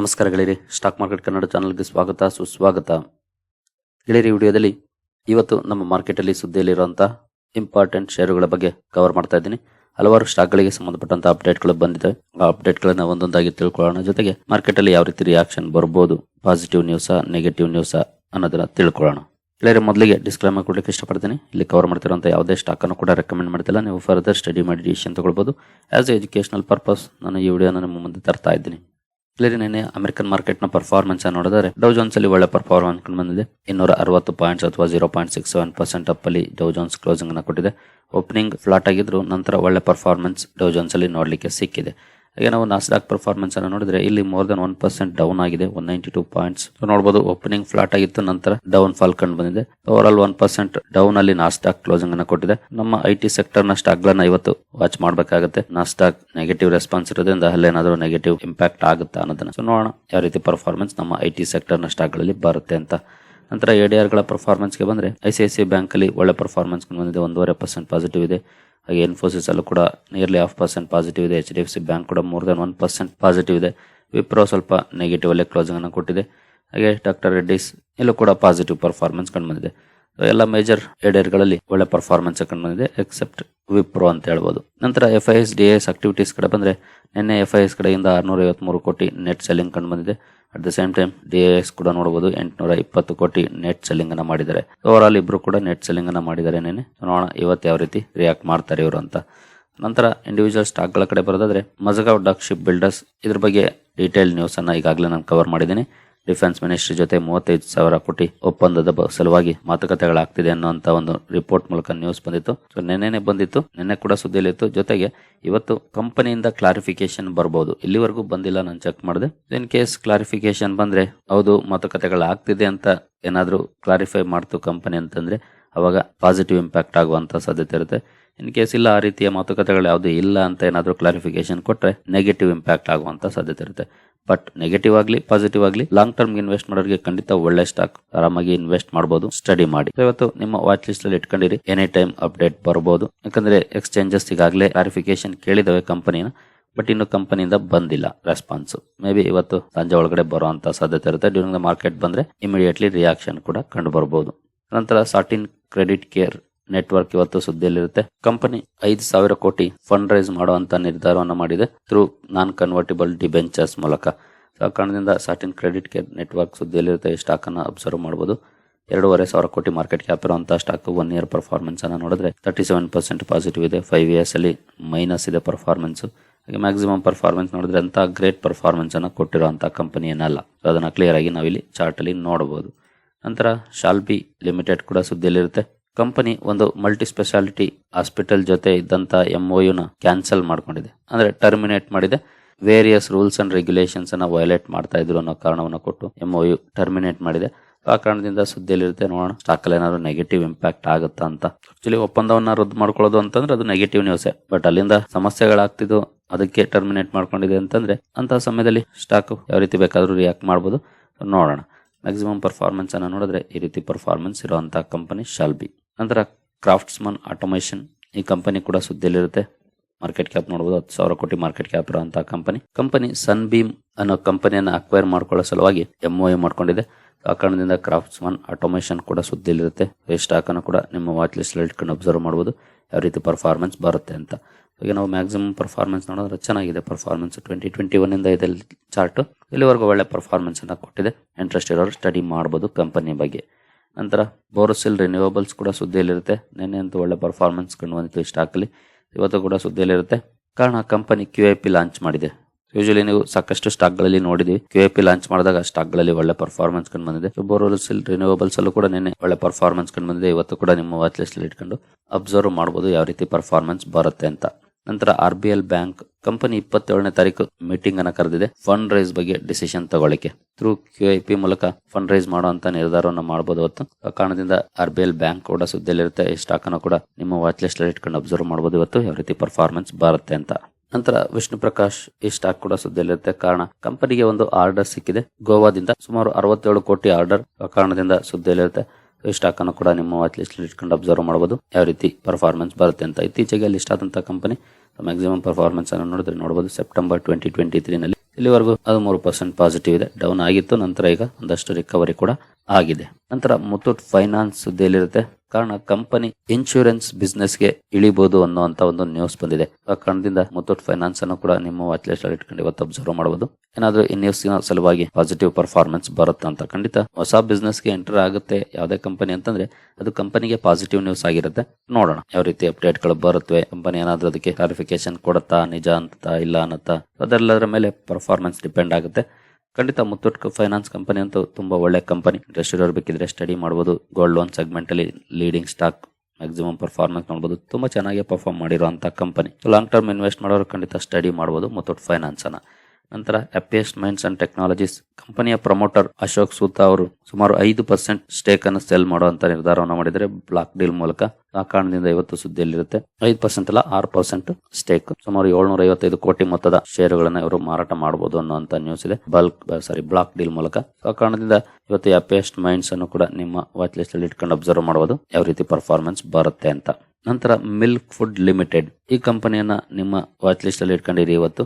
ನಮಸ್ಕಾರ ಗೆಳೆಯರಿ, stock market Kannada ಚಾನಲ್ಗೆ ಸ್ವಾಗತ, ಸುಸ್ವಾಗತ. ಗೆಳೆಯರಿ ವಿಡಿಯೋದಲ್ಲಿ ಇವತ್ತು ನಮ್ಮ ಮಾರ್ಕೆಟಲ್ಲಿ ಸುದ್ದಿಯಲ್ಲಿರುವಂಥ ಇಂಪಾರ್ಟೆಂಟ್ ಷೇರುಗಳ ಬಗ್ಗೆ ಕವರ್ ಮಾಡ್ತಾ ಇದ್ದೀನಿ. ಹಲವಾರು ಸ್ಟಾಕ್ಗಳಿಗೆ ಸಂಬಂಧಪಟ್ಟಂತ ಅಪ್ಡೇಟ್ಗಳು ಬಂದಿದೆ ಆ ಅಪ್ಡೇಟ್ಗಳನ್ನು ಒಂದೊಂದಾಗಿ ತಿಳ್ಕೊಳ್ಳೋಣ. ಜೊತೆಗೆ ಮಾರ್ಕೆಟಲ್ಲಿ ಯಾವ ರೀತಿ ರಿಯಾಕ್ಷನ್ ಬರ್ಬೋದು ಪಾಸಿಟಿವ್ ನ್ಯೂಸಾ ನೆಗೆಟಿವ್ ನ್ಯೂಸಾ ಅನ್ನೋದನ್ನ ತಿಳ್ಕೊಳ್ಳೋಣ. ಗೆಳೆಯರಿ, ಮೊದಲಿಗೆ ಡಿಸ್ಕ್ಲೈಮರ್ ಕೊಡ್ಲಿಕ್ಕೆ ಇಷ್ಟಪಡ್ತೀನಿ. ಇಲ್ಲಿ ಕವರ್ ಮಾಡ್ತಿರುವಂಥ ಯಾವುದೇ ಸ್ಟಾಕ್ ಅನ್ನು ಕೂಡ ರೆಕಮೆಂಡ್ ಮಾಡ್ತಿಲ್ಲ. ನೀವು ಫರ್ದರ್ ಸ್ಟಡಿ ಮಾಡಿ ಡಿಸಿಷನ್ ತಗೊಳ್ಬೋದು. ಆಸ್ ಎ ಎಜುಕೇಷನಲ್ ಪರ್ಪಸ್ ನಾನು ಈ ವಿಡಿಯೋನ ನಿಮ್ಮ ಮುಂದೆ ತರ್ತಾ ಇದ್ದೀನಿ. ಇಲ್ಲಿ ನಿನ್ನೆ ಅಮೆರಿಕನ್ ಮಾರ್ಕೆಟ್ನ ಪರ್ಫಾರ್ಮೆನ್ಸ್ ನೋಡಿದರೆ ಡೌ ಜೋನ್ಸ್ ಅಲ್ಲಿ ಒಳ್ಳೆ ಪರ್ಫಾರ್ಮೆನ್ಸ್ ಬಂದಿದೆ ಇನ್ನೂರ ಅರವತ್ತು ಪಾಯಿಂಟ್ಸ್ ಅಥವಾ zero point six seven percent up ಅಲ್ಲಿ ಡೌ ಜೋನ್ಸ್ ಕ್ಲೋಸಿಂಗ್ ಅನ್ನು ಕೊಟ್ಟಿದೆ. ಓಪನಿಂಗ್ ಫ್ಲಾಟ್ ಆಗಿದ್ರು ನಂತರ ಒಳ್ಳೆ ಪರ್ಫಾರ್ಮೆನ್ಸ್ ಡೌ ಜೋನ್ಸ್ ಅಲ್ಲಿ ನೋಡ್ಲಿಕ್ಕೆ ಸಿಕ್ಕಿದೆ. ಹಾಗೆ ನಾವು ನಾಸ್ಡಾಕ್ ಪರ್ಫಾರ್ಮೆನ್ಸ್ ಅನ್ನು ನೋಡಿದ್ರೆ ಇಲ್ಲಿ more than one percent down ಆಗಿದೆ ಒನ್ ನೈಂಟಿ ಟೂ ಪಾಯಿಂಟ್ಸ್ ನೋಡಬಹುದು ಓಪನಿಂಗ್ ಫ್ಲಾಟ್ ಆಗಿತ್ತು, ನಂತರ ಡೌನ್ ಫಾಲ್ ಕಂಡು ಬಂದಿದೆ. Over all one percent down ಅಲ್ಲಿ ನಾಸ್ಟಾಕ್ ಕ್ಲೋಸಿಂಗ್ ಅನ್ನು ಕೊಟ್ಟಿದೆ. ನಮ್ಮ ಐ ಟಿ ಸೆಕ್ಟರ್ನ ಸ್ಟಾಕ್ ಗಳನ್ನ ಇವತ್ತು ವಾಚ್ ಮಾಡಬೇಕಾಗುತ್ತೆ. ನಾಸ್ಟಾಕ್ ನೆಗೆಟಿವ್ ರೆಸ್ಪಾನ್ಸ್ ಇರೋದ್ರಿಂದ ಅಲ್ಲೇನಾದ್ರೂ ನೆಗೆಟಿವ್ ಇಂಪ್ಯಾಕ್ಟ್ ಆಗುತ್ತಾ ಅನ್ನೋದನ್ನ. ಸೊ ನೋಡೋಣ ಯಾವ ರೀತಿ ಪರ್ಫಾರ್ಮೆನ್ಸ್ ನಮ್ಮ ಐ ಟಿ ಸೆಕ್ಟರ್ನ ಸ್ಟಾಕ್ಗಳಲ್ಲಿ ಬರುತ್ತೆ ಅಂತ. ನಂತರ ಎ ಡಿ ಆರ್ಗಳ ಪರ್ಫಾರ್ಮೆನ್ಸ್ಗೆ ಬಂದರೆ ಐ ಸಿ ಐ ಸಿ ಬ್ಯಾಂಕಲ್ಲಿ ಒಳ್ಳೆ ಪರ್ಫಾರ್ಮೆನ್ಸ್ ಬಂದಿದೆ, ಒಂದೂವರೆ ಪರ್ಸೆಂಟ್ ಪಾಸಿಟಿವ್ ಇದೆ. ಹಾಗೆ ಇನ್ಫೋಸಿಸ್ ಅಲ್ಲೂ ಕೂಡ ನಿಯರ್ಲಿ ಹಾಫ್ ಪರ್ಸೆಂಟ್ ಪಾಸಿಟಿವ್ ಇದೆ. H D F C bank ಕೂಡ more than one percent positive ಇದೆ. ವಿಪ್ರೋ ಸ್ವಲ್ಪ ನೆಗೆಟಿವ್ ಅಲ್ಲೇ ಕ್ಲೋಸಿಂಗ್ ಅನ್ನು ಕೊಟ್ಟಿದೆ. ಹಾಗೆ ಡಾಕ್ಟರ್ ರೆಡ್ಡಿಸ್ ಇಲ್ಲೂ ಕೂಡ ಪಾಸಿಟಿವ್ ಪರ್ಫಾರ್ಮೆನ್ಸ್ ಕಂಡು ಬಂದಿದೆ. ಎಲ್ಲ ಮೇಜರ್ ಏಡಿಯರ್ಗಳಲ್ಲಿ ಒಳ್ಳೆ ಪರ್ಫಾರ್ಮೆನ್ಸ್ ಕಂಡು ಬಂದಿದೆ ಎಕ್ಸೆಪ್ಟ್ ವಿಪ್ರೋ ಅಂತ ಹೇಳ್ಬೋದು. ನಂತರ F I S D S activities ಕಡೆ ಬಂದರೆ ನಿನ್ನೆ ಎಫ್ ಐ ಎಸ್ ಕಡೆಯಿಂದ ಆರುನೂರ ಐವತ್ತ್ಮೂರು ಕೋಟಿ ನೆಟ್ ಸೆಲ್ಲಿಂಗ್ ಕಂಡು ಬಂದಿದೆ. At the same time D S ಕೂಡ ನೋಡಬಹುದು ಎಂಟುನೂರ ಇಪ್ಪತ್ತು ಕೋಟಿ ನೆಟ್ ಸೆಲ್ಲಿಂಗ್ ಅನ್ನ ಮಾಡಿದ್ದಾರೆ. ಓವರ್ ಆಲ್ ಇಬ್ರು ಕೂಡ ನೆಟ್ ಸೆಲ್ಲಿಂಗ್ ಅನ್ನ ಮಾಡಿದ್ದಾರೆ ನೆನೆ ನೋಡೋಣ ಇವತ್ತು ಯಾವ ರೀತಿ ರಿಯಾಕ್ಟ್ ಮಾಡ್ತಾರೆ ಇವರು ಅಂತ. ನಂತರ ಇಂಡಿವಿಜುವಲ್ ಸ್ಟಾಕ್ಗಳ ಕಡೆ ಬರೋದಾದ್ರೆ ಮಜಗಾವ್ ಡಾಕ್ ಶಿಪ್ ಬಿಲ್ಡರ್ಸ್ ಇದ್ರ ಬಗ್ಗೆ ಡೀಟೇಲ್ ನ್ಯೂಸ್ ಈಗಾಗಲೇ ನಾನು ಕವರ್ ಮಾಡಿದ್ದೀನಿ. ಡಿಫೆನ್ಸ್ ಮಿನಿಸ್ಟ್ರಿ ಜೊತೆ ಮೂವತ್ತೈದು ಸಾವಿರ ಕೋಟಿ ಒಪ್ಪಂದದ ಸಲುವಾಗಿ ಮಾತುಕತೆಗಳಾಗ್ತಿದೆ ಅನ್ನುವಂತ ಒಂದು ರಿಪೋರ್ಟ್ ಮೂಲಕ ನ್ಯೂಸ್ ಬಂದಿತ್ತು. ಸೊ ನಿನ್ನೆನೆ ಬಂದಿತ್ತು. ನಿನ್ನೆ ಕೂಡ ಸುದ್ದಿಲಿತ್ತು ಜೊತೆಗೆ ಇವತ್ತು ಕಂಪನಿಯಿಂದ ಕ್ಲಾರಿಫಿಕೇಶನ್ ಬರಬಹುದು ಇಲ್ಲಿವರೆಗೂ ಬಂದಿಲ್ಲ, ನಾನು ಚೆಕ್ ಮಾಡಿದೆ. ಇನ್ ಕೇಸ್ ಕ್ಲಾರಿಫಿಕೇಶನ್ ಬಂದ್ರೆ ಹೌದು, ಮಾತುಕತೆಗಳಾಗ್ತಿದೆ ಅಂತ ಏನಾದರೂ ಕ್ಲಾರಿಫೈ ಮಾಡ್ತು ಕಂಪನಿ ಅಂತಂದ್ರೆ ಅವಾಗ ಪಾಸಿಟಿವ್ ಇಂಪ್ಯಾಕ್ಟ್ ಆಗುವಂತ ಸಾಧ್ಯತೆ ಇರುತ್ತೆ. ಇನ್ ಕೇಸ್ ಇಲ್ಲ, ಆ ರೀತಿಯ ಮಾತುಕತೆಗಳು ಯಾವುದು ಇಲ್ಲ ಅಂತ ಏನಾದರೂ ಕ್ಲಾರಿಫಿಕೇಶನ್ ಕೊಟ್ಟರೆ ನೆಗೆಟಿವ್ ಇಂಪ್ಯಾಕ್ಟ್ ಆಗುವಂತ ಸಾಧ್ಯತೆ ಇರುತ್ತೆ. ಬಟ್ ನೆಗೆಟಿವ್ ಆಗಲಿ ಪಾಸಿಟಿವ್ ಆಗಲಿ ಲಾಂಗ್ ಟರ್ಮ್ ಇನ್ವೆಸ್ಟ್ ಮಾಡೋರಿಗೆ ಖಂಡಿತ ಒಳ್ಳೆ ಸ್ಟಾಕ್ ಆರಾಮಾಗಿ ಇನ್ವೆಸ್ಟ್ ಮಾಡಬಹುದು ಸ್ಟಡಿ ಮಾಡಿ. ಇವತ್ತು ನಿಮ್ಮ ವಾಚ್ ಲಿಸ್ಟ್ ಅಲ್ಲಿ ಇಟ್ಕೊಂಡಿರಿ ಎನಿ ಟೈಮ್ ಅಪ್ಡೇಟ್ ಬರಬಹುದು ಯಾಕಂದ್ರೆ ಎಕ್ಸ್ಚೇಂಜಸ್ ಈಗಾಗಲೇ ಕ್ಲಾರಿಫಿಕೇಶನ್ ಕೇಳಿದವೆ ಕಂಪನಿನ ಬಟ್ ಇನ್ನು ಕಂಪನಿಯಿಂದ ಬಂದಿಲ್ಲ ರೆಸ್ಪಾನ್ಸ್ ಮೇ ಬಿ ಇವತ್ತು ಸಂಜೆ ಒಳಗಡೆ ಬರುವಂತ ಸಾಧ್ಯತೆ ಇರುತ್ತೆ. ಡ್ಯೂರಿಂಗ್ ದ ಮಾರ್ಕೆಟ್ ಬಂದ್ರೆ ಇಮಿಡಿಯೇಟ್ಲಿ ರಿಯಾಕ್ಷನ್ ಕೂಡ ಕಂಡು ಬರಬಹುದು ನಂತರ ಸಾಟಿನ್ ಕ್ರೆಡಿಟ್ ಕೇರ್ ನೆಟ್ವರ್ಕ್ ಇವತ್ತು ಸುದ್ದಿಯಲ್ಲಿರುತ್ತೆ. ಕಂಪನಿ ಐದು ಸಾವಿರ ಕೋಟಿ ಫಂಡ್ ರೈಸ್ ಮಾಡುವಂತ ನಿರ್ಧಾರವನ್ನು ಮಾಡಿದೆ ಥ್ರೂ ನಾನ್ ಕನ್ವರ್ಟಿಬಲ್ ಡಿಬೆಂಚರ್ಸ್ ಮೂಲಕ ಆ ಕಾರಣದಿಂದ ಸಾಟಿನ್ ಕ್ರೆಡಿಟ್ ಕೇರ್ ನೆಟ್ವರ್ಕ್ ಸುದ್ದಿಯಲ್ಲಿರುತ್ತೆ, ಈ ಸ್ಟಾಕ್ ಅನ್ನು ಅಬ್ಸರ್ವ್ ಮಾಡಬಹುದು ಎರಡೂವರೆ ಸಾವಿರ ಕೋಟಿ ಮಾರ್ಕೆಟ್ ಕ್ಯಾಪ್ ಇರುವಂತಹ ಸ್ಟಾಕ್ ಒನ್ ಇಯರ್ ಪರ್ಫಾರ್ಮೆನ್ಸ್ ಅನ್ನು ನೋಡಿದ್ರೆ ತರ್ಟಿ ಸೆವೆನ್ ಪರ್ಸೆಂಟ್ ಪಾಸಿಟಿವ್ ಇದೆ. ಫೈವ್ ಇಯರ್ಸ್ ಅಲ್ಲಿ ಮೈನಸ್ ಇದೆ ಪರ್ಫಾರ್ಮೆನ್ಸ್ ಹಾಗೆ ಮ್ಯಾಕ್ಸಿಮಮ್ ಪರ್ಫಾರ್ಮೆನ್ಸ್ ನೋಡಿದ್ರೆ ಅಂತ ಗ್ರೇಟ್ ಪರ್ಫಾರ್ಮೆನ್ಸ್ ಅನ್ನು ಕೊಟ್ಟಿರುವಂತಹ ಕಂಪನಿ ಏನಲ್ಲ ಅದನ್ನು ಅದನ್ನ ಕ್ಲಿಯರ್ ಆಗಿ ನಾವಿಲ್ಲಿ ಚಾರ್ಟ್ ಅಲ್ಲಿ ನೋಡಬಹುದು ನಂತರ ಶಾಲ್ಬಿ ಲಿಮಿಟೆಡ್ ಕೂಡ ಸುದ್ದಿಯಲ್ಲಿರುತ್ತೆ. ಕಂಪನಿ ಒಂದು ಮಲ್ಟಿ ಸ್ಪೆಷಾಲಿಟಿ ಹಾಸ್ಪಿಟಲ್ ಜೊತೆ ಇದ್ದಂತ ಎಂಒಯುನ ಕ್ಯಾನ್ಸಲ್ ಮಾಡ್ಕೊಂಡಿದೆ. ಅಂದ್ರೆ ಟರ್ಮಿನೇಟ್ ಮಾಡಿದೆ. ವೇರಿಯಸ್ ರೂಲ್ಸ್ ಅಂಡ್ ರೆಗ್ಯುಲೇಷನ್ಸ್ ಅನ್ನ ವಯೋಲೇಟ್ ಮಾಡ್ತಾ ಇದ್ರು ಅನ್ನೋ ಕಾರಣವನ್ನು ಕೊಟ್ಟು ಎಂಒಯು ಟರ್ಮಿನೇಟ್ ಮಾಡಿದೆ. ಆ ಕಾರಣದಿಂದ ಸುದ್ದಿಯಲ್ಲಿರುತ್ತೆ, ನೋಡೋಣ ಸ್ಟಾಕಲ್ಲಿ ಏನಾದ್ರು ನೆಗೆಟಿವ್ ಇಂಪ್ಯಾಕ್ಟ್ ಆಗುತ್ತಾ ಅಂತ. ಆಕ್ಚುಲಿ ಒಪ್ಪಂದವನ್ನ ರದ್ದು ಮಾಡ್ಕೊಳ್ಳೋದು ಅಂತಂದ್ರೆ ಅದು ನೆಗೆಟಿವ್ ನ್ಯೂಸೇ ಬಟ್ ಅಲ್ಲಿಂದ ಸಮಸ್ಯೆಗಳಾಗ್ತಿದ್ದು, ಅದಕ್ಕೆ ಟರ್ಮಿನೇಟ್ ಮಾಡ್ಕೊಂಡಿದೆ ಅಂತಂದ್ರೆ ಅಂತ ಸಮಯದಲ್ಲಿ ಸ್ಟಾಕ್ ಯಾವ ರೀತಿ ಬೇಕಾದ್ರೂ ರಿಯಾಕ್ಟ್ ಮಾಡ್ಬೋದು. ನೋಡೋಣ. ಮ್ಯಾಕ್ಸಿಮಮ್ ಪರ್ಫಾರ್ಮೆನ್ಸ್ ಅನ್ನು ನೋಡಿದ್ರೆ ಈ ರೀತಿ ಪರ್ಫಾರ್ಮೆನ್ಸ್ ಇರುವಂತಹ ಕಂಪನಿ ಶಾಲ್ಬಿ ನಂತರ ಕ್ರಾಫ್ಟ್ಸ್ಮನ್ ಆಟೋಮೇಷನ್ ಈ ಕಂಪನಿ ಕೂಡ ಸುದ್ದಿಯಲ್ಲಿರುತ್ತೆ. ಮಾರ್ಕೆಟ್ ಕ್ಯಾಪ್ ನೋಡಬಹುದು ಹತ್ತು ಸಾವಿರ ಕೋಟಿ ಮಾರ್ಕೆಟ್ ಕ್ಯಾಪ್ ಇರುವಂತಹ ಕಂಪನಿ ಕಂಪನಿ ಸನ್ ಬೀಮ್ ಅನ್ನೋ ಕಂಪನಿಯನ್ನು ಅಕ್ವೈರ್ ಮಾಡ್ಕೊಳ್ಳೋ ಸಲುವಾಗಿ ಎಂಒಎ ಮಾಡ್ಕೊಂಡಿದೆ. ಆ ಕಾರಣದಿಂದ ಕ್ರಾಫ್ಟ್ಸ್ಮನ್ ಆಟೋಮೇಷನ್ ಕೂಡ ಸುದ್ದಿಲಿರುತ್ತೆ ಈ ಸ್ಟಾಕ್ ಕೂಡ ನಿಮ್ಮ ವಾಚ್ ಲಿಸ್ಟ್ ಇಟ್ಕೊಂಡು ಅಬ್ಸರ್ವ್ ಮಾಡಬಹುದು ಯಾವ ರೀತಿ ಪರ್ಫಾರ್ಮೆನ್ಸ್ ಬರುತ್ತೆ ಅಂತ. ಈಗ ನಾವು ಮ್ಯಾಕ್ಸಿಮಮ್ ಪರ್ಫಾರ್ಮೆನ್ಸ್ ನೋಡಿದ್ರೆ ಚೆನ್ನಾಗಿದೆ ಪರ್ಫಾರ್ಮೆನ್ಸ್ ಟ್ವೆಂಟಿ ಟ್ವೆಂಟಿ ಇಂದ ಇದೆ ಚಾರ್ಟ್ ಇಲ್ಲಿವರೆಗೂ ಒಳ್ಳೆ ಪರ್ಫಾರ್ಮೆನ್ಸ್ ಅನ್ನ ಕೊಟ್ಟಿದೆ. ಇಂಟ್ರೆಸ್ಟ್ ಇರೋರು ಸ್ಟಡಿ ಮಾಡಬಹುದು ಕಂಪನಿ ಬಗ್ಗೆ. ನಂತರ ಬೋರೋಸಿಲ್ ರಿನ್ಯೂವಬಲ್ಸ್ ಕೂಡ ಸುದ್ದಿಯಲ್ಲಿರುತ್ತೆ. ನಿನ್ನೆ ಅಂತೂ ಒಳ್ಳೆ ಪರ್ಫಾರ್ಮೆನ್ಸ್ ಕಂಡು ಬಂದಿತ್ತು ಸ್ಟಾಕ್ ಸ್ಟಾಕಲ್ಲಿ ಇವತ್ತು ಕೂಡ ಸುದ್ದಿಯಲ್ಲಿರುತ್ತೆ. ಕಾರಣ company Q I P launch ಮಾಡಿದೆ. ಯೂಶಲಿ ನೀವು ಸಾಕಷ್ಟು ಸ್ಟಾಕ್ಗಳಲ್ಲಿ ನೋಡಿದೀವಿ. ಕ್ಯೂ ಪಿ ಲಾಂಚ್ ಮಾಡಿದಾಗ ಸ್ಟಾಕ್ಗಳಲ್ಲಿ ಒಳ್ಳೆ ಪರ್ಫಾರ್ಮೆನ್ಸ್ ಕಂಡು ಬಂದಿದೆ. ಬೋರ್ವೆಲ್ಸ್ ರಿನ್ಯೂವಬಲ್ಸ್ ಅಲ್ಲೂ ಕೂಡ ನಿನ್ನೆ ಒಳ್ಳೆ ಪರ್ಫಾರ್ಮೆನ್ಸ್ ಕಂಡು ಬಂದಿದೆ. ಇವತ್ತು ಕೂಡ ನಿಮ್ಮ ವಾಚ್ ಲಿಸ್ಟ್ ಇಟ್ಕೊಂಡು ಅಬ್ಸರ್ವ್ ಮಾಡಬಹುದು ಯಾವ ರೀತಿ ಪರ್ಫಾರ್ಮೆನ್ಸ್ ಬರುತ್ತೆ ಅಂತ. ನಂತರ R B L bank company ಇಪ್ಪತ್ತೇಳನೇ ತಾರೀಕು ಮೀಟಿಂಗ್ ಅನ್ನ ಕರೆದಿದೆ. ಫಂಡ್ ರೈಸ್ ಬಗ್ಗೆ ಡಿಸಿಷನ್ ತಗೊಳ್ಳಿಕ್ಕೆ. ಥ್ರೂ ಕ್ಯೂ ಐ ಪಿ ಮೂಲಕ ಫಂಡ್ ರೈಸ್ ಮಾಡುವಂತ ನಿರ್ಧಾರವನ್ನು ಮಾಡಬಹುದು ಅವತ್ತು. ಆ ಕಾರಣದಿಂದ ಆರ್ ಬಿ ಎಲ್ ಬ್ಯಾಂಕ್ ಕೂಡ ಸುದ್ದಿಯಲ್ಲಿರುತ್ತೆ. ಈ ಸ್ಟಾಕ್ ಅನ್ನು ಕೂಡ ನಿಮ್ಮ ವಾಚ್ ಲಿಸ್ಟ್ ಇಟ್ಕೊಂಡು ಅಬ್ಸರ್ವ್ ಮಾಡಬಹುದು ಇವತ್ತು ಯಾವ ರೀತಿ ಪರ್ಫಾರ್ಮೆನ್ಸ್ ಬರುತ್ತೆ ಅಂತ. ನಂತರ ವಿಷ್ಣು ಪ್ರಕಾಶ್ ಈ ಸ್ಟಾಕ್ ಕೂಡ ಸುದ್ದಿಯಲ್ಲಿರುತ್ತೆ. ಕಾರಣ, ಕಂಪನಿಗೆ ಒಂದು ಆರ್ಡರ್ ಸಿಕ್ಕಿದೆ. ಗೋವಾದಿಂದ ಸುಮಾರು ಅರವತ್ತೇಳು ಕೋಟಿ ಆರ್ಡರ್ ಕಾರಣದಿಂದ ಸುದ್ದಿಯಲ್ಲಿರುತ್ತೆ. ಈ ಸ್ಟಾಕ್ ಅನ್ನು ಕೂಡ ನಿಮ್ಮ ವಾಚ್ ಲಿಸ್ಟ್ ಇಟ್ಕೊಂಡು ಅಬ್ಸರ್ವ್ ಮಾಡಬಹುದು ಯಾವ ರೀತಿ ಪರ್ಫಾರ್ಮೆನ್ಸ್ ಬರುತ್ತೆ ಅಂತ. ಇತ್ತೀಚೆಗೆ ಲಿಸ್ಟ್ ಆದಂತಹ ಕಂಪನಿ ಮ್ಯಾಕ್ಸಿಮಮ್ ಪರ್ಫಾರ್ಮೆನ್ಸ್ ಅನ್ನು ನೋಡಿದ್ರೆ ನೋಡಬಹುದು ಸೆಪ್ಟೆಂಬರ್ ಟ್ವೆಂಟಿ ಟ್ವೆಂಟಿ ತ್ರೀ ನಲ್ಲಿ ಇಲ್ಲಿವರೆಗೂ ಅದು ಮೂರು ಪರ್ಸೆಂಟ್ ಪಾಸಿಟಿವ್ ಇದೆ. ಡೌನ್ ಆಗಿತ್ತು, ನಂತರ ಈಗ ಒಂದಷ್ಟು ರಿಕವರಿ ಕೂಡ ಆಗಿದೆ. ನಂತರ ಮುತ್ತೂಟ್ ಫೈನಾನ್ಸ್ ಸುದ್ದಿಯಲ್ಲಿರುತ್ತೆ. ಕಾರಣ ಕಂಪನಿ ಇನ್ಶೂರೆನ್ಸ್ ಬಿಸ್ನೆಸ್ಗೆ ಇಳಿಬಹುದು ಅನ್ನುವಂತ ಒಂದು ನ್ಯೂಸ್ ಬಂದಿದೆ. ಆ ಕಾರಣದಿಂದ ಮುತ್ತೂಟ್ ಫೈನಾನ್ಸ್ ಅನ್ನು ಕೂಡ ನಿಮ್ಮ ವಾಚ್ ಅಲ್ಲಿ ಇಟ್ಕೊಂಡು ಇವತ್ತು ಅಬ್ಸರ್ವ್ ಮಾಡಬಹುದು ಏನಾದ್ರೂ ಈ ನ್ಯೂಸ್ ಸಲುವಾಗಿ ಪಾಸಿಟಿವ್ ಪರ್ಫಾರ್ಮೆನ್ಸ್ ಬರುತ್ತೆ ಅಂತ ಖಂಡಿತ ಹೊಸ ಬಿಸ್ನೆಸ್ಗೆ ಎಂಟರ್ ಆಗುತ್ತೆ ಯಾವುದೇ ಕಂಪನಿ ಅಂತಂದ್ರೆ ಅದು ಕಂಪನಿಗೆ ಪಾಸಿಟಿವ್ ನ್ಯೂಸ್ ಆಗಿರುತ್ತೆ. ನೋಡೋಣ ಯಾವ ರೀತಿ ಅಪ್ಡೇಟ್ಗಳು ಬರುತ್ತವೆ. ಕಂಪನಿ ಏನಾದ್ರೂ ಅದಕ್ಕೆ ಕ್ಲಾರಿಫಿಕೇಶನ್ ಕೊಡುತ್ತಾ, ನಿಜ ಅಂತ, ಇಲ್ಲ ಅನ್ನತ್ತಾ, ಅದೆಲ್ಲದರ ಮೇಲೆ ಪರ್ಫಾರ್ಮೆನ್ಸ್ ಡಿಪೆಂಡ್ ಆಗುತ್ತೆ. ಖಂಡಿತ ಮುತ್ತೂಟ್ ಫೈನಾನ್ಸ್ ಕಂಪನಿ ಅಂತೂ ತುಂಬಾ ಒಳ್ಳೆ ಕಂಪನಿ ಇಂಟ್ರೆಸ್ಟ್ ಇರೋರು ಬೇಕಿದ್ರೆ ಸ್ಟಡಿ ಮಾಡಬಹುದು ಗೋಲ್ಡ್ ಲೋನ್ ಸೆಗ್ಮೆಂಟ್ ಅಲ್ಲಿ ಲೀಡಿಂಗ್ ಸ್ಟಾಕ್ ಮ್ಯಾಕ್ಸಿಮಮ್ ಪರ್ಫಾರ್ಮೆನ್ಸ್ ನೋಡಬಹುದು ತುಂಬಾ ಚೆನ್ನಾಗಿ ಪರ್ಫಾರ್ಮ್ ಮಾಡಿರುವಂತಹ ಕಂಪನಿ ಲಾಂಗ್ ಟರ್ಮ್ ಇನ್ವೆಸ್ಟ್ ಮಾಡೋರು ಖಂಡಿತ ಸ್ಟಡಿ ಮಾಡಬಹುದು ಮುತ್ತೂಟ್ ಫೈನಾನ್ಸ್ ಅನ್ನ. ನಂತರ ಅಪಿಯಸ್ಟ್ ಮೈಂಡ್ಸ್ ಅಂಡ್ ಟೆಕ್ನಾಲಜೀಸ್ ಕಂಪನಿಯ ಪ್ರಮೋಟರ್ ಅಶೋಕ್ ಸೂತಾ ಅವರು ಸುಮಾರು ಐದು ಪರ್ಸೆಂಟ್ ಸ್ಟೇಕ್ ಅನ್ನು ಸೆಲ್ ಮಾಡುವಂತ ನಿರ್ಧಾರವನ್ನು ಮಾಡಿದರೆ ಬ್ಲಾಕ್ ಡೀಲ್ ಮೂಲಕ ಆ ಕಾರಣದಿಂದ ಇವತ್ತು ಸುದ್ದಿಯಲ್ಲಿರುತ್ತೆ. ಐದು ಪರ್ಸೆಂಟ್ ಅಲ್ಲ, ಆರು ಪರ್ಸೆಂಟ್ ಸ್ಟೇಕ್. ಸುಮಾರು ಏಳ್ನೂರ ಐವತ್ತೈದು ಕೋಟಿ ಮೊತ್ತದ ಷೇರುಗಳನ್ನ ಇವರು ಮಾರಾಟ ಮಾಡಬಹುದು ಅನ್ನುವಂತ ನ್ಯೂಸ್ ಇದೆ. ಬಲ್ಕ್ ಸಾರಿ ಬ್ಲಾಕ್ ಡೀಲ್ ಮೂಲಕ. ಆ ಕಾರಣದಿಂದ ಇವತ್ತು ಅಪೇಸ್ಟ್ ಮೈಂಡ್ಸ್ ಅನ್ನು ಕೂಡ ನಿಮ್ಮ ವಾಚ್ ಲಿಸ್ಟ್ ಅಲ್ಲಿ ಇಟ್ಕೊಂಡು ಅಬ್ಸರ್ವ್ ಮಾಡಬಹುದು ಯಾವ ರೀತಿ ಪರ್ಫಾರ್ಮೆನ್ಸ್ ಬರುತ್ತೆ ಅಂತ. ನಂತರ ಮಿಲ್ಕ್ ಫುಡ್ ಲಿಮಿಟೆಡ್ ಈ ಕಂಪನಿಯನ್ನ ನಿಮ್ಮ ವಾಚ್ ಲಿಸ್ಟ್ ಅಲ್ಲಿ ಇಟ್ಕೊಂಡಿರಿ ಇವತ್ತು.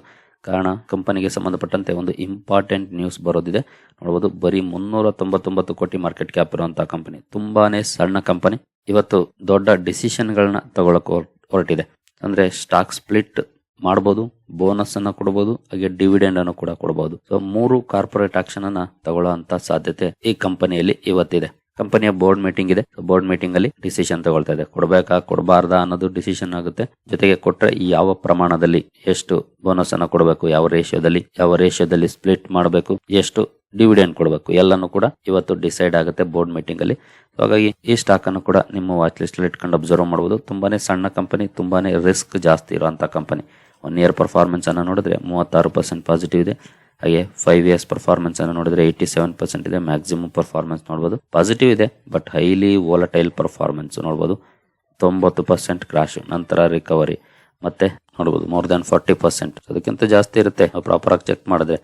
ಕಾರಣ ಕಂಪನಿಗೆ ಸಂಬಂಧಪಟ್ಟಂತೆ ಒಂದು ಇಂಪಾರ್ಟೆಂಟ್ ನ್ಯೂಸ್ ಬರೋದಿದೆ. ನೋಡ್ಬೋದು, ಬರೀ ಮುನ್ನೂರ ತೊಂಬತ್ತೊಂಬತ್ತು ಕೋಟಿ ಮಾರ್ಕೆಟ್ ಕ್ಯಾಪ್ ಇರುವಂತಹ ಕಂಪನಿ ತುಂಬಾನೇ ಸಣ್ಣ ಕಂಪನಿ ಇವತ್ತು ದೊಡ್ಡ ಡಿಸಿಷನ್ ಗಳನ್ನ ತಗೊಳಕ್ ಹೊರಟಿದೆ. ಅಂದ್ರೆ ಸ್ಟಾಕ್ ಸ್ಪ್ಲಿಟ್ ಮಾಡಬಹುದು ಬೋನಸ್ ಅನ್ನ ಕೊಡಬಹುದು ಹಾಗೆ ಡಿವಿಡೆಂಡ್ ಅನ್ನು ಕೂಡ ಕೊಡಬಹುದು ಸೊ ಮೂರು ಕಾರ್ಪೊರೇಟ್ ಆಕ್ಷನ್ ಅನ್ನ ತಗೊಳ್ಳೋ ಸಾಧ್ಯತೆ ಈ ಕಂಪನಿಯಲ್ಲಿ ಇವತ್ತಿದೆ. ಕಂಪನಿಯ ಬೋರ್ಡ್ ಮೀಟಿಂಗ್ ಇದೆ. ಬೋರ್ಡ್ ಮೀಟಿಂಗ್ ಅಲ್ಲಿ ಡಿಸಿಷನ್ ತಗೊಳ್ತಾ ಇದೆ. ಕೊಡಬೇಕಾ, ಕೊಡಬಾರ್ದಾ ಅನ್ನೋದು ಡಿಸಿಷನ್ ಆಗುತ್ತೆ. ಜೊತೆಗೆ ಕೊಟ್ಟರೆ ಯಾವ ಪ್ರಮಾಣದಲ್ಲಿ ಎಷ್ಟು ಬೋನಸ್ ಅನ್ನ ಕೊಡಬೇಕು, ಯಾವ ರೇಷಿಯೋದಲ್ಲಿ ಯಾವ ರೇಷಿಯೋದಲ್ಲಿ ಸ್ಪ್ಲಿಟ್ ಮಾಡಬೇಕು, ಎಷ್ಟು ಡಿವಿಡೆಂಡ್ ಕೊಡಬೇಕು, ಎಲ್ಲಾನು ಕೂಡ ಇವತ್ತು ಡಿಸೈಡ್ ಆಗುತ್ತೆ ಬೋರ್ಡ್ ಮೀಟಿಂಗ್ ಅಲ್ಲಿ. ಹಾಗಾಗಿ ಈ ಸ್ಟಾಕ್ ಅನ್ನು ಕೂಡ ನಿಮ್ಮ ವಾಚ್ ಲಿಸ್ಟ್ ಅಲ್ಲಿ ಇಟ್ಕೊಂಡು ಅಬ್ಸರ್ವ್ ಮಾಡಬಹುದು ತುಂಬಾನೇ ಸಣ್ಣ ಕಂಪನಿ ತುಂಬಾನೇ ರಿಸ್ಕ್ ಜಾಸ್ತಿ ಇರುವಂತಹ ಕಂಪನಿ ಒನ್ ಇಯರ್ ಪರ್ಫಾರ್ಮೆನ್ಸನ್ನು ನೋಡಿದ್ರೆ ಮೂವತ್ತಾರು ಪರ್ಸೆಂಟ್ ಪಾಸಿಟಿವ್ ಇದೆ. ಹಾಗೆ ಫೈವ್ ಇಯರ್ಸ್ ಪರ್ಫಾರ್ಮೆನ್ಸ್ ಅನ್ನು ನೋಡಿದ್ರೆ ಏಯ್ಟಿ ಸೆವೆನ್ ಪರ್ಸೆಂಟ್ ಇದೆ. ಮ್ಯಾಕ್ಸಿಮಮ್ ಪರ್ಫಾರ್ಮೆನ್ಸ್ ನೋಡಬಹುದು ಪಾಸಿಟಿವ್ ಇದೆ ಬಟ್ ಹೈಲಿ ವೋಲಟೈಲ್ ಪರ್ಫಾರ್ಮೆನ್ಸ್ ನೋಡ್ಬೋದು. ತೊಂಬತ್ತು ಪರ್ಸೆಂಟ್ ಕ್ರಾಶ್ ನಂತರ ರಿಕವರಿ ಮತ್ತೆ ನೋಡ್ಬೋದು ಮೋರ್ ದ್ಯಾನ್ ಫಾರ್ಟಿ ಪರ್ಸೆಂಟ್ ಅದಕ್ಕಿಂತ ಜಾಸ್ತಿ ಇರುತ್ತೆ. ಪ್ರಾಪರ್ ಆಗಿ ಚೆಕ್ ಮಾಡಿದ್ರೆ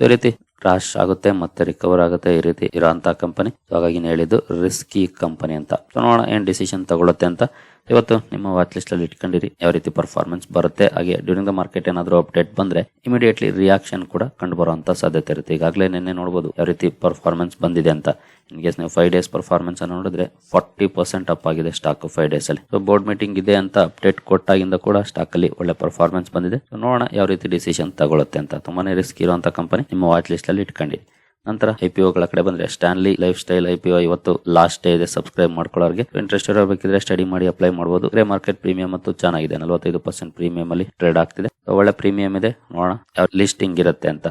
ಈ ರೀತಿ ಕ್ರಾಶ್ ಆಗುತ್ತೆ, ಮತ್ತೆ ರಿಕವರ್ ಆಗುತ್ತೆ ಈ ರೀತಿ ಇರೋ ಕಂಪನಿ ಹಾಗಾಗಿ ಹೇಳಿದ್ದು ರಿಸ್ಕಿ ಕಂಪನಿ ಅಂತ. ನೋಡೋಣ ಏನು ಡಿಸಿಷನ್ ತಗೊಳುತ್ತೆ ಅಂತ. ಇವತ್ತು ನಿಮ್ಮ ವಾಚ್ ಲಿಸ್ಟ್ ಅಲ್ಲಿ ಇಟ್ಕೊಂಡಿರಿ, ಯಾವ ರೀತಿ ಪರ್ಫಾರ್ಮೆನ್ಸ್ ಬರುತ್ತೆ, ಹಾಗೆ ಡ್ಯೂರಿಂಗ್ ದ ಮಾರ್ಕೆಟ್ ಏನಾದರೂ ಅಪ್ಡೇಟ್ ಬಂದ್ರೆ ಇಮಿಡಿಯೇಟ್ಲಿ ರಿಯಾಕ್ಷನ್ ಕೂಡ ಕಂಡು ಬರುವಂತ ಸಾಧ್ಯತೆ ಇರುತ್ತೆ. ಈಗಾಗಲೇ ನಿನ್ನೆ ನೋಡಬಹುದು ಯಾವ ರೀತಿ ಪರ್ಫಾರ್ಮೆನ್ಸ್ ಬಂದಿದೆ ಅಂತ. ಇನ್ ಕೇಸ್ ನೀವು ಫೈವ್ ಡೇಸ್ ಪರ್ಫಾರ್ಮೆನ್ಸ್ ಅನ್ನು ನೋಡಿದ್ರೆ ಫಾರ್ಟಿ ಪರ್ಸೆಂಟ್ ಅಪ್ ಆಗಿದೆ ಸ್ಟಾಕ್ ಫೈವ್ ಡೇಸ್ ಅಲ್ಲಿ. ಸೊ ಬೋರ್ಡ್ ಮೀಟಿಂಗ್ ಇದೆ ಅಂತ ಅಪ್ಡೇಟ್ ಕೊಟ್ಟಾಗಿಂದ ಕೂಡ ಸ್ಟಾಕ್ ಅಲ್ಲಿ ಒಳ್ಳೆ ಪರ್ಫಾರ್ಮೆನ್ಸ್ ಬಂದಿದೆ. ನೋಡೋಣ ಯಾವ ರೀತಿ ಡಿಸಿಷನ್ ತಗೊಳ್ಳುತ್ತೆ ಅಂತ. ತುಂಬಾನೇ ರಿಸ್ಕ್ ಇರುವಂತ ಕಂಪನಿ ನಿಮ್ಮ ವಾಚ್ ಲಿಸ್ಟ್ ಅಲ್ಲಿ ಇಟ್ಕೊಂಡಿರಿ. ನಂತರ ಐ ಪಿ ಗಳ ಕಡೆ ಬಂದ್ರೆ ಸ್ಟಾನ್ಲಿ ಲೈಫ್ ಸ್ಟೈಲ್ ಐಪಿಒ ಇವತ್ತು ಲಾಸ್ಟ್ ಡೇ ಇದೆ ಸಬ್ಸ್ಕ್ರೈಬ್ ಮಾಡ್ಕೊಳ್ಳೋರಿಗೆ. ಇಂಟ್ರೆಸ್ಟ್ ಇರಬೇಕಿದ್ರೆ ಸ್ಟಡಿ ಮಾಡಿ ಅಪ್ಲೈ ಮಾಡಬಹುದು ಗ್ರೇ ಮಾರ್ಕೆಟ್ ಪ್ರೀಮಿಯಂ ಮತ್ತು ಚೆನ್ನಾಗಿದೆ ನಲವತ್ತೈದು ಪರ್ಸೆಂಟ್ ಪ್ರೀಮಿಯಂ ಅಲ್ಲಿ ಟ್ರೇಡ್ ಆಗ್ತಿದೆ. ಒಳ್ಳೆ ಪ್ರೀಮಿಯಂ ಇದೆ. ನೋಡೋಣ. ಲಿಸ್ಟಿಂಗ್ ಇರುತ್ತೆ ಅಂತ.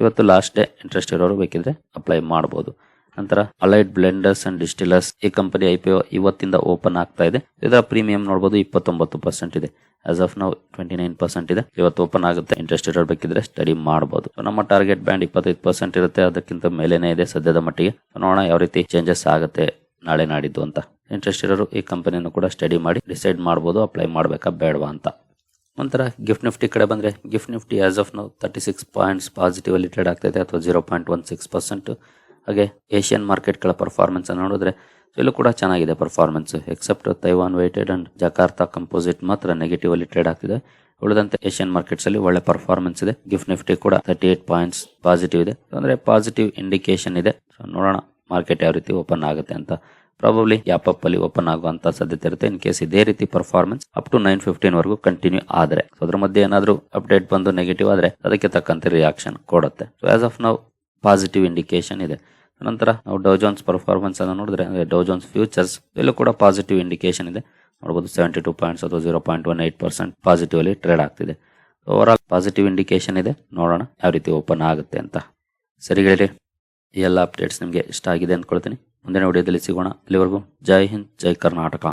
ಇವತ್ತು ಲಾಸ್ಟ್ ಡೇ ಇಂಟ್ರೆಸ್ಟ್ ಇರೋರು ಬೇಕಿದ್ರೆ ಅಪ್ಲೈ ಮಾಡಬಹುದು ನಂತರ ಅಲೈಡ್ ಬ್ಲೆಂಡರ್ಸ್ ಅಂಡ್ ಡಿಸ್ಟಿಲರ್ಸ್ ಈ ಕಂಪನಿ ಐಪಿಒ ಇವತ್ತಿಂದ ಓಪನ್ ಆಗ್ತಾ ಇದೆ. ಇದರ ಪ್ರೀಮಿಯಂ ನೋಡಬಹುದು ಇಪ್ಪತ್ತೊಂಬತ್ತು ಪರ್ಸೆಂಟ್ ಇದೆ. ಆಸ್ ಆಫ್ ನಾವು ಟ್ವೆಂಟಿ ನೈನ್ ಪರ್ಸೆಂಟ್ ಇದೆ. ಇವತ್ತು ಓಪನ್ ಆಗುತ್ತೆ. ಇಂಟ್ರೆಸ್ಟ್ ಇರೋರು ಬೇಕಿದ್ರೆ ಸ್ಟಡಿ ಮಾಡಬಹುದು ನಮ್ಮ ಟಾರ್ಗೆಟ್ ಬ್ಯಾಂಡ್ ಇಪ್ಪತ್ತೈದು ಪರ್ಸೆಂಟ್ ಇರುತ್ತೆ. ಅದಕ್ಕಿಂತ ಮೇಲೇನೆ ಇದೆ ಸದ್ಯದ ಮಟ್ಟಿಗೆ. ನೋಡೋಣ ಯಾವ ರೀತಿ ಚೇಂಜಸ್ ಆಗುತ್ತೆ ನಾಳೆ ನಾಡಿದ್ದು ಅಂತ. ಇಂಟ್ರೆಸ್ಟ್ ಇರೋರು ಈ ಕಂಪನಿಯನ್ನು ಕೂಡ ಸ್ಟಡಿ ಮಾಡಿ ಡಿಸೈಡ್ ಮಾಡಬಹುದು ಅಪ್ಲೈ ಮಾಡಬೇಕಾ ಬೇಡವಾ ಅಂತ. ನಂತರ ಗಿಫ್ಟ್ ನಿಫ್ಟಿ ಕಡೆ ಬಂದ್ರೆ ಗಿಫ್ಟ್ ನಿಫ್ಟಿ ಆಸ್ ಆಫ್ ನಾವು ತರ್ಟಿ ಸಿಕ್ಸ್ ಪಾಯಿಂಟ್ಸ್ ಪಾಸಿಟಿವ್ ಅಲ್ಲಿ ಟ್ರೇಡ್ ಇದೆ, ಅಥವಾ zero point one six percent ಹಾಗೆ ಏಷ್ಯನ್ ಮಾರ್ಕೆಟ್ಗಳ ಪರ್ಫಾರ್ಮೆನ್ಸ್ ನೋಡಿದ್ರೆ ಇಲ್ಲೂ ಕೂಡ ಚೆನ್ನಾಗಿದೆ performance except Taiwan weighted and Jakarta composite ಮಾತ್ರ ನೆಗೆಟಿವ್ ಅಲ್ಲಿ ಟ್ರೇಡ್ ಆಗ್ತಿದೆ. ಉಳಿದಂತೆ ಏಷ್ಯನ್ ಮಾರ್ಕೆಟ್ಸ್ ಅಲ್ಲಿ ಒಳ್ಳೆ ಪರ್ಫಾರ್ಮೆನ್ಸ್ ಇದೆ. ಗಿಫ್ಟ್ ನಿಫ್ಟಿ ಕೂಡ ತರ್ಟಿ ಏಟ್ ಪಾಯಿಂಟ್ಸ್ ಪಾಸಿಟಿವ್ ಇದೆ. ಅಂದ್ರೆ ಪಾಸಿಟಿವ್ ಇಂಡಿಕೇಶನ್ ಇದೆ. ನೋಡೋಣ ಮಾರ್ಕೆಟ್ ಯಾವ ರೀತಿ ಓಪನ್ ಆಗುತ್ತೆ ಅಂತ. ಪ್ರಾಬಬ್ಲಿ ಯಾಪ್ ಅಪ್ ಅಲ್ಲಿ ಓಪನ್ ಆಗುವಂತ ಸಾಧ್ಯತೆ ಇರುತ್ತೆ. ಇನ್ ಕೇಸ್ ಇದೇ ರೀತಿ performance up to nine fifteen ವರೆಗೂ ಕಂಟಿನ್ಯೂ ಆದ್ರೆ. ಸೊ ಅದ್ರ ಮಧ್ಯೆ ಏನಾದರೂ ಅಪ್ಡೇಟ್ ಬಂದು ನೆಗೆಟಿವ್ ಆದ್ರೆ ಅದಕ್ಕೆ ತಕ್ಕಂತೆ ರಿಯಾಕ್ಷನ್ ಕೊಡುತ್ತೆ. ಸೊ ಆಸ್ ಆಫ್ ನಾವು ಪಾಸಿಟಿವ್ ಇಂಡಿಕೇಶನ್ ಇದೆ. ನಂತರ ನಾವು ಡೌಜೋನ್ಸ್ ಪರ್ಫಾರ್ಮೆನ್ಸ್ ಅನ್ನು ನೋಡಿದ್ರೆ ಡೌಜೋನ್ಸ್ ಫ್ಯೂಚರ್ಸ್ ಇಲ್ಲೂ ಕೂಡ ಪಾಸಿಟಿವ್ ಇಂಡಿಕೇಶನ್ ಇದೆ. ನೋಡಬಹುದು ಸೆವೆಂಟಿ ಟೂ ಪಾಯಿಂಟ್ಸ್ ಅಥವಾ zero point one eight percent positive ಅಲ್ಲಿ ಟ್ರೇಡ್ ಆಗ್ತಿದೆ. ಓವರ್ ಆಲ್ ಪಾಸಿಟಿವ್ ಇಂಡಿಕೇಶನ್ ಇದೆ. ನೋಡೋಣ ಯಾವ ರೀತಿ ಓಪನ್ ಆಗುತ್ತೆ ಅಂತ. ಸರಿ ಹೇಳಿ ಈ ಎಲ್ಲ ಅಪ್ಡೇಟ್ಸ್ ನಿಮಗೆ ಇಷ್ಟ ಆಗಿದೆ ಅಂದ್ಕೊಳ್ತೀನಿ. ಮುಂದಿನ ವಿಡಿಯೋದಲ್ಲಿ ಸಿಗೋಣ. ಇಲ್ಲಿವರೆಗೂ ಜೈ ಹಿಂದ್, ಜೈ ಕರ್ನಾಟಕ.